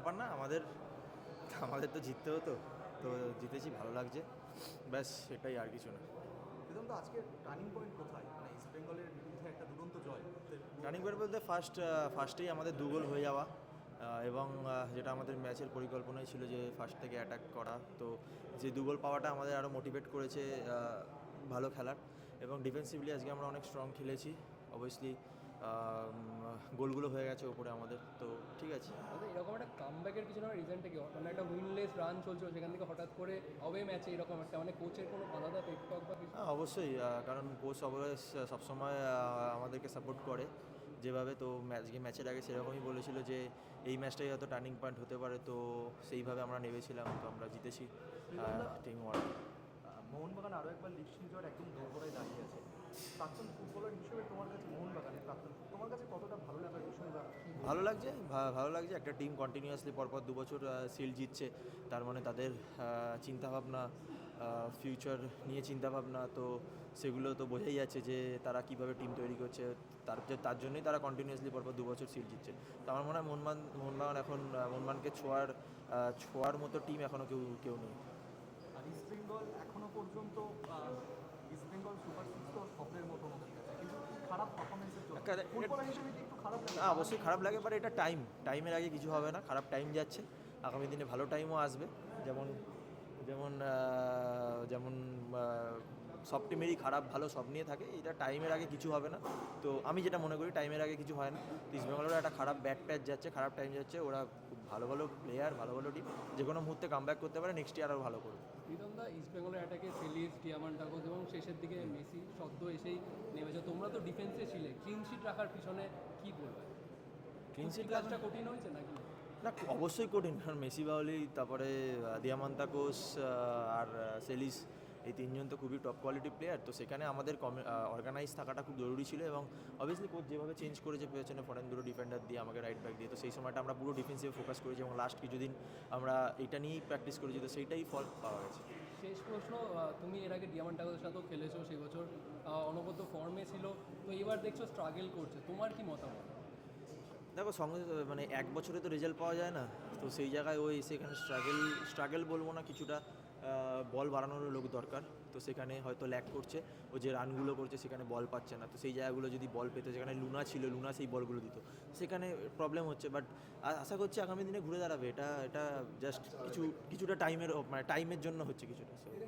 ব্যাপার না আমাদের আমাদের তো জিততে হতো তো জিতেছি ভালো লাগছে। ব্যাস সেটাই আর কিছু না। প্রীতম তো আজকে টার্নিং পয়েন্ট কোথায়? মানে ইস্ট বেঙ্গলের বিরুদ্ধে একটা দুরন্ত জয়। রানিং ব্যাট বলতে ফার্স্ট ফার্স্টেই আমাদের দু গোল হয়ে যাওয়া এবং যেটা আমাদের ম্যাচের পরিকল্পনাই ছিল যে ফার্স্ট থেকে অ্যাটাক করা। তো যে দু গোল পাওয়াটা আমাদের আরও মোটিভেট করেছে ভালো খেলার। এবং ডিফেন্সিভলি আজকে আমরা অনেক স্ট্রং খেলেছি। অবভিয়াসলি গোলগুলো হয়ে গেছে ওপরে আমাদের তো ঠিক আছে। এরকম একটা কামব্যাকের পিছনে রিজনটা কি? মানে একটা উইনলেস রান চলছিল সেখান থেকে হঠাৎ করে অবে ম্যাচে এরকম একটা মানে কোচের কোনো আলাদা টেকটক বা কিছু? হ্যাঁ অবশ্যই আহ, কারণ কোচ অবশ্যই সবসময় আহ, আমাদেরকে সাপোর্ট করে। যেভাবে তো ম্যাচ ম্যাচের আগে সেরকমই বলেছিল যে এই ম্যাচটাই হয়তো টার্নিং পয়েন্ট হতে পারে তো সেইভাবে আমরা নেমেছিলাম তো আমরা জিতেছি টিম ওয়ার্ক মোহনবাগান আরও একবার লিগ জয়ের একদম দোরগোড়ায় দাঁড়িয়ে আছে। প্রাক্তন ফুটবলার হিসেবে তোমার কাছে মোহনবাগানের প্রাক্তন তোমার কাছে কতটা ভালো লাগার বিষয় বা ভালো লাগছে? ভালো লাগছে। একটা টিম কন্টিনিউয়াসলি পরপর দু বছর সিল জিতছে। তার মানে তাদের চিন্তাভাবনা ফিউচার নিয়ে চিন্তাভাবনা তো সেগুলো তো বোঝাই যাচ্ছে যে তারা কীভাবে টিম তৈরি করছে। তার তার জন্যই তারা কন্টিনিউয়াসলি পরপর দু বছর সিল জিতছে। তো আমার মনে হয় মোহনবান মোহনবাগান এখন মোহনবাগানকে ছোঁয়ার ছোঁয়ার মতো টিম এখনও কেউ কেউ নেই। আর ইস্ট বেঙ্গল এখনও পর্যন্ত ইস্ট বেঙ্গল সুপার সিক্স তো স্বপ্নের মতো। খারাপ না অবশ্যই খারাপ লাগে বাট এটা টাইম টাইমের আগে কিছু হবে না খারাপ টাইম যাচ্ছে। আগামী দিনে ভালো টাইমও আসবে। যেমন যেমন যেমন সব টিমেরই খারাপ ভালো সব নিয়ে থাকে। এটা টাইমের আগে কিছু হবে না। তো আমি যেটা মনে করি টাইমের আগে কিছু হয় না। ইস্ট বেঙ্গলেরও একটা খারাপ ব্যাট প্যাচ যাচ্ছে খারাপ টাইম যাচ্ছে। ওরা খুব ভালো ভালো প্লেয়ার ভালো ভালো টিম যে কোনো মুহূর্তে কাম ব্যাক করতে পারে নেক্সট ইয়ার আরও ভালো করবে। প্রীতম দা ইস্ট বেঙ্গলের অ্যাটাকে সেলিস এবং শেষের দিকে মেসি সদ্য এসেই নেমেছে। তোমরা তো ডিফেন্সে ছিলে। রাখার পিছনে কি বলবে? কাজটা কঠিন হয়েছে নাকি? না অবশ্যই কঠিন। কারণ মেসি বাউলি তারপরে দিয়ামান্তাকোস আর সেলিস এই তিনজন তো খুবই টপ কোয়ালিটি প্লেয়ার তো সেখানে আমাদের অর্গানাইজ থাকাটা খুব জরুরি ছিল এবং অবভিয়াসলি কোচ যেভাবে চেঞ্জ করেছে পেছনে ফরেন দুটো ডিফেন্ডার দিয়ে আমাকে রাইট ব্যাক দিয়ে তো সেই সময়টা আমরা পুরো ডিফেন্সিভে ফোকাস করেছি এবং লাস্ট কিছুদিন আমরা এটা নিয়েই প্র্যাকটিস করেছি তো সেইটাই ফল পাওয়া গেছে। শেষ প্রশ্ন তুমি এর আগে ডিয়ামান টাগোসের সাথেও খেলেছো সেই বছর অনবদ্য ফর্মে ছিল তো এবার দেখছ স্ট্রাগল করছে তোমার কি মতামত? দেখো সঙ্গে মানে এক বছরে তো রেজাল্ট পাওয়া যায় না তো সেই জায়গায় ওই সেখানে স্ট্রাগল স্ট্রাগল বলব না কিছুটা বল বাড়ানোরও লোক দরকার। তো সেখানে হয়তো ল্যাক করছে, ও যে রানগুলো করছে সেখানে বল পাচ্ছে না। তো সেই জায়গাগুলো যদি বল পেতো, যেখানে লুনা ছিল, লুনা সেই বলগুলো দিত। সেখানে প্রবলেম হচ্ছে বাট আশা করছি আগামী দিনে ঘুরে দাঁড়াবে। এটা এটা জাস্ট কিছু, কিছুটা টাইমের মানে টাইমের জন্য হচ্ছে কিছুটা করি।